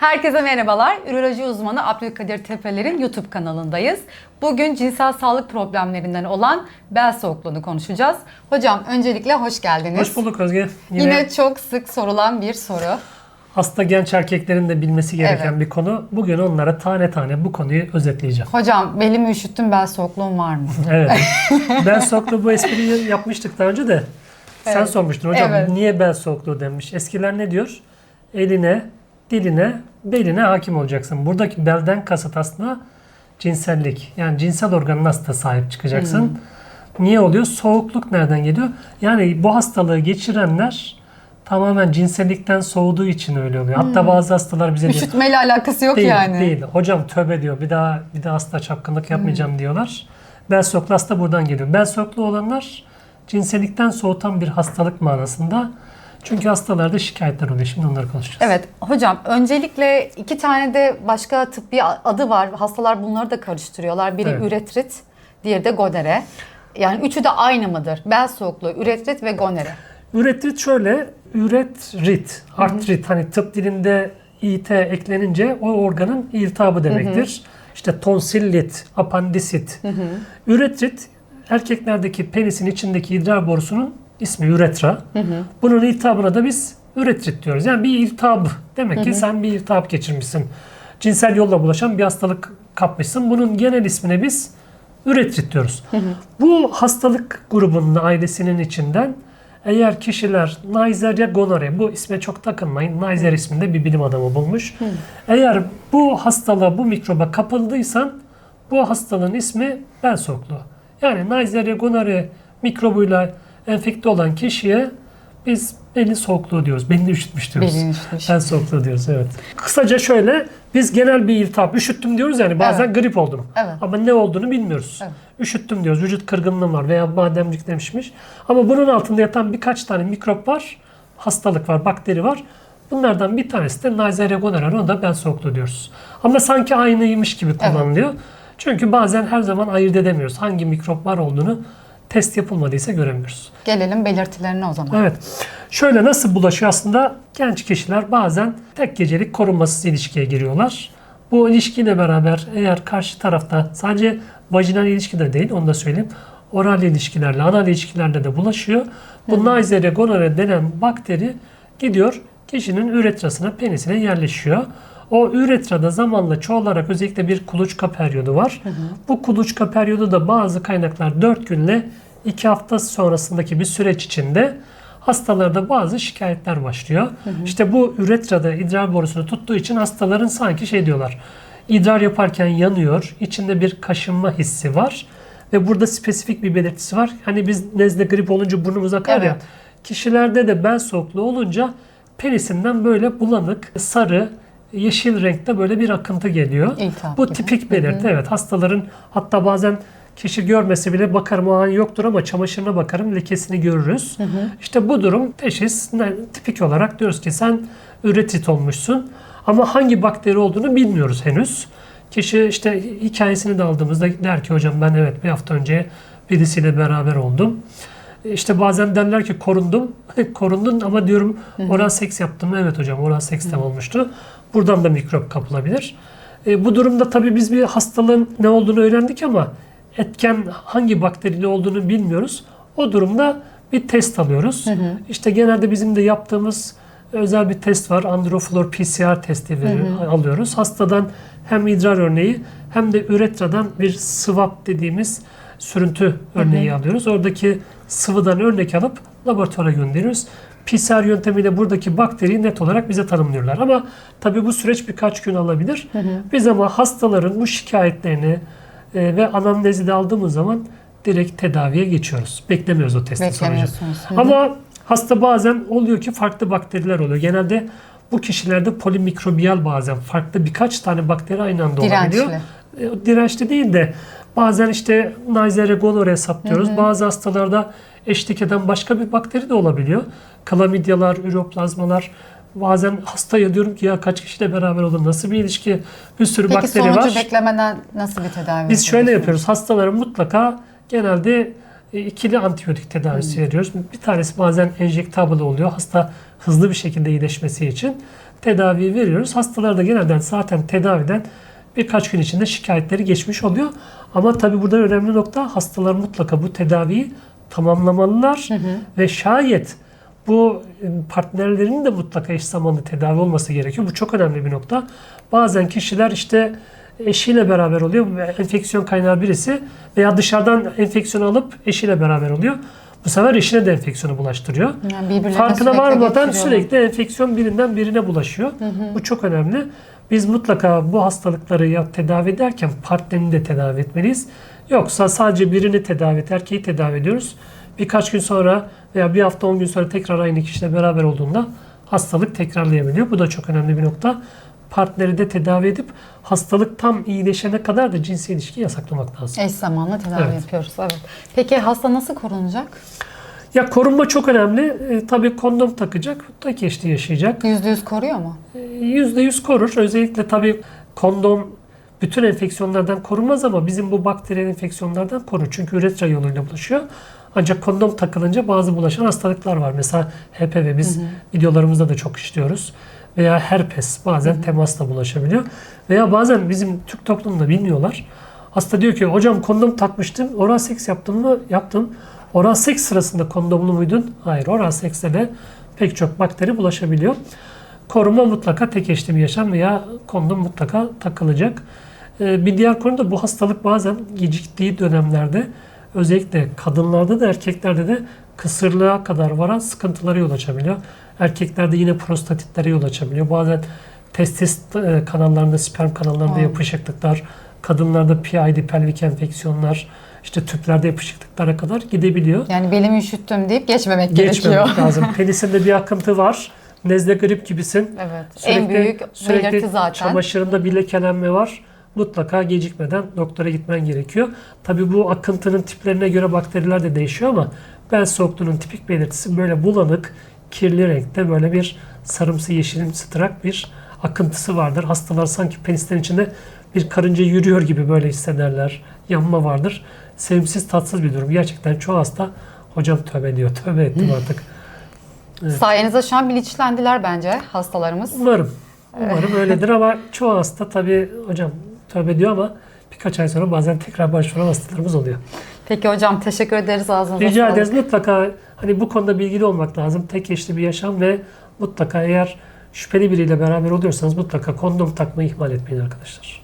Herkese merhabalar. Üroloji uzmanı Abdülkadir Tepeler'in YouTube kanalındayız. Bugün cinsel sağlık problemlerinden olan bel soğukluğunu konuşacağız. Hocam öncelikle hoş geldiniz. Hoş bulduk Özge. Yine, Yine, çok sık sorulan bir soru. hasta genç erkeklerin de bilmesi gereken Evet. bir konu. Bugün onlara tane tane bu konuyu özetleyeceğim. Hocam belimi üşüttüm bel soğukluğum var mı? Evet. bel soğukluğu bu espriyi yapmıştık daha önce de. Sen Evet. sormuştun hocam Evet. niye bel soğukluğu denmiş. Eskiler ne diyor? Eline, diline, beline hakim olacaksın. Buradaki belden kasıt aslında cinsellik. Yani cinsel organına aslında sahip çıkacaksın. Hmm. Niye oluyor? Soğukluk nereden geliyor? Yani bu hastalığı geçirenler tamamen cinsellikten soğuduğu için öyle oluyor. Hatta bazı hastalar bize diyor, Üşütmeyle alakası yok değil, yani. değil. Hocam tövbe diyor. Bir daha bir daha hasta çapkınlık yapmayacağım diyorlar. Bel soğukluğu hasta buradan geliyor. Bel soğukluğu olanlar cinsellikten soğutan bir hastalık manasında. Çünkü hastalarda şikayetler oluyor. Şimdi onları konuşacağız. Evet hocam öncelikle iki tane de başka tıbbi adı var. Hastalar bunları da karıştırıyorlar. Biri Evet. üretrit, diğeri de gonere. Yani üçü de aynı mıdır? Bel soğukluğu, üretrit ve gonere. Üretrit şöyle, üretrit, artrit hani tıp dilinde it eklenince o organın iltihabı demektir. İşte tonsillit, apandisit. Üretrit erkeklerdeki penisin içindeki idrar borusunun ismi üretra. Bunun iltihabına da biz üretrit diyoruz. Yani bir iltihap demek ki sen bir iltihap geçirmişsin. Cinsel yolla bulaşan bir hastalık kapmışsın. Bunun genel ismine biz üretrit diyoruz. Bu hastalık grubunun ailesinin içinden eğer kişiler Neisseria gonorrhoeae, bu isme çok takılmayın. Neisser isminde bir bilim adamı bulmuş. Eğer bu hastalığa, bu mikroba kapıldıysan bu hastalığın ismi bel soğukluğu. Yani Neisseria gonorrhoeae mikrobuyla enfekte olan kişiye biz belli soğukluğu diyoruz. Belini üşütmüş diyoruz. Belini üşütmüş. Bel soğukluğu diyoruz evet. Kısaca şöyle biz genel bir iltihap üşüttüm diyoruz yani bazen Evet. grip oldum. Evet. Ama ne olduğunu bilmiyoruz. Evet. Üşüttüm diyoruz. Vücut kırgınlığım var veya bademcik demişmiş. Ama bunun altında yatan birkaç tane mikrop var. Hastalık var, bakteri var. Bunlardan bir tanesi de Neisseria gonorrhoeae. Onu da bel soğukluğu diyoruz. Ama sanki aynıymış gibi kullanılıyor. Çünkü bazen her zaman ayırt edemiyoruz. Hangi mikrop var olduğunu test yapılmadıysa göremiyoruz. Gelelim belirtilerine o zaman. Evet. Şöyle nasıl bulaşıyor aslında? Genç kişiler bazen tek gecelik korunmasız ilişkiye giriyorlar. Bu ilişkiyle beraber eğer karşı tarafta sadece vajinal ilişki de değil onu da söyleyeyim. Oral ilişkilerle, anal ilişkilerle de bulaşıyor. Bu Neisseria gonorrhoeae denen bakteri gidiyor kişinin üretrasına, penisine yerleşiyor. O üretrada zamanla çoğalarak özellikle bir kuluçka periyodu var. Bu kuluçka periyodu da bazı kaynaklar 4 günle 2 hafta sonrasındaki bir süreç içinde hastalarda bazı şikayetler başlıyor. İşte bu üretrada idrar borusunu tuttuğu için hastaların sanki şey diyorlar. İdrar yaparken yanıyor, içinde bir kaşınma hissi var ve burada spesifik bir belirtisi var. Hani biz nezle grip olunca burnumuz akar ya. Evet. Kişilerde de bel soğukluğu olunca penisinden böyle bulanık, sarı, yeşil renkte böyle bir akıntı geliyor. İltihap Bu gibi. tipik belirti. Evet hastaların hatta bazen kişi görmese bile bakarım o an yoktur ama çamaşırına bakarım lekesini görürüz. İşte bu durum teşhis tipik olarak diyoruz ki sen üretit olmuşsun ama hangi bakteri olduğunu bilmiyoruz henüz. Kişi işte hikayesini de aldığımızda der ki hocam ben evet bir hafta önce birisiyle beraber oldum. İşte bazen derler ki korundum. Korundun ama diyorum oral seks yaptım. Evet hocam oral seks de olmuştu. Buradan da mikrop kapılabilir. E, bu durumda tabii biz bir hastalığın ne olduğunu öğrendik ama etken hangi bakterili olduğunu bilmiyoruz. O durumda bir test alıyoruz. İşte genelde bizim de yaptığımız özel bir test var. Androflor PCR testi veri- alıyoruz. Hastadan hem idrar örneği hem de üretradan bir swab dediğimiz sürüntü örneği alıyoruz. Oradaki sıvıdan örnek alıp laboratuvara gönderiyoruz. PCR yöntemiyle buradaki bakteriyi net olarak bize tanımlıyorlar. Ama tabii bu süreç birkaç gün alabilir. Biz ama hastaların bu şikayetlerini e, ve anamnezi de aldığımız zaman direkt tedaviye geçiyoruz. Beklemiyoruz o testi sonucu. Hı hı. Ama hasta bazen oluyor ki farklı bakteriler oluyor. Genelde bu kişilerde polimikrobiyal bazen farklı birkaç tane bakteri aynı anda olabiliyor. Dirençli. E, Dirençli değil de bazen işte Neisseria gonorrhoeae hesaplıyoruz. Bazı hastalarda eşlik eden başka bir bakteri de olabiliyor. Klamidyalar, üroplazmalar. Bazen hastaya diyorum ki ya kaç kişiyle beraber olur, nasıl bir ilişki, bir sürü Peki bakteri sonucu var. beklemeden nasıl bir tedavi Biz şöyle yapıyoruz. Hastalara mutlaka genelde e, ikili antibiyotik tedavisi veriyoruz. Bir tanesi bazen enjektable oluyor. Hasta hızlı bir şekilde iyileşmesi için. tedavi veriyoruz. Hastalar da genelde zaten tedaviden birkaç gün içinde şikayetleri geçmiş oluyor. Ama tabii burada önemli nokta hastalar mutlaka bu tedaviyi tamamlamalılar ve şayet bu e, partnerlerinin de mutlaka eş zamanlı tedavi olması gerekiyor. Bu çok önemli bir nokta. Bazen kişiler işte eşiyle beraber oluyor enfeksiyon kaynağı birisi veya dışarıdan enfeksiyon alıp eşiyle beraber oluyor. Bu sefer eşine de enfeksiyonu bulaştırıyor. Yani Farkına varmadan sürekli enfeksiyon birinden birine bulaşıyor. Bu çok önemli. Biz mutlaka bu hastalıkları ya tedavi ederken partnerini de tedavi etmeliyiz. Yoksa sadece birini tedavi et, erkeği tedavi ediyoruz. Birkaç gün sonra veya bir hafta 10 gün sonra tekrar aynı kişiyle beraber olduğunda hastalık tekrarlayabiliyor. Bu da çok önemli bir nokta. Partneri de tedavi edip hastalık tam iyileşene kadar da cinsel ilişki yasaklamak lazım. Eş zamanlı tedavi Evet. yapıyoruz. Evet. Peki hasta nasıl korunacak? Ya korunma çok önemli. E, tabii kondom takacak, tek eşli yaşayacak. %100 koruyor mu? %100 korur. Özellikle tabii kondom bütün enfeksiyonlardan korunmaz ama bizim bu bakteriyel enfeksiyonlardan korur. Çünkü üretra yoluyla bulaşıyor. Ancak kondom takılınca bazı bulaşan hastalıklar var. Mesela HPV biz videolarımızda da çok işliyoruz. Veya herpes bazen temasla bulaşabiliyor. Veya bazen bizim Türk toplumunda bilmiyorlar. Hasta diyor ki hocam kondom takmıştım. Oral seks yaptım mı? Yaptım. Oral seks sırasında kondomlu muydun? Hayır. Oral sekste de pek çok bakteri bulaşabiliyor. Koruma mutlaka tek eşli yaşam veya kondom mutlaka takılacak. Ee, Bir diğer konu da bu hastalık bazen geciktiği dönemlerde özellikle kadınlarda da erkeklerde de kısırlığa kadar varan sıkıntılara yol açabiliyor. Erkeklerde yine prostatitlere yol açabiliyor. Bazen testis e, kanallarında, sperm kanallarında Aa. yapışıklıklar, kadınlarda PID, pelvik enfeksiyonlar, işte tüplerde yapışıklıklara kadar gidebiliyor. Yani belimi üşüttüm deyip geçmemek gerekiyor. Geçmemek lazım. Penisinde bir akıntı var. Nezle grip gibisin. Evet. en büyük belirti zaten. çamaşırında bir lekelenme var. Mutlaka gecikmeden doktora gitmen gerekiyor. Tabii bu akıntının tiplerine göre bakteriler de değişiyor ama bel soğukluğunun tipik belirtisi böyle bulanık, kirli renkte böyle bir sarımsı yeşilimsi tırak bir akıntısı vardır. Hastalar sanki penislerin içinde bir karınca yürüyor gibi böyle hissederler. Yanma vardır. Sevimsiz, tatsız bir durum. Gerçekten çoğu hasta hocam tövbe diyor. Tövbe ettim artık. Sayenizde şu an bilinçlendiler bence hastalarımız. Umarım. Umarım öyledir ama çoğu hasta tabii hocam tövbe diyor ama birkaç ay sonra bazen tekrar başvuran hastalarımız oluyor. Peki hocam teşekkür ederiz ağzınıza Rica sağlık. ederiz mutlaka hani bu konuda bilgili olmak lazım. Tek eşli bir yaşam ve mutlaka eğer şüpheli biriyle beraber oluyorsanız mutlaka kondom takmayı ihmal etmeyin arkadaşlar.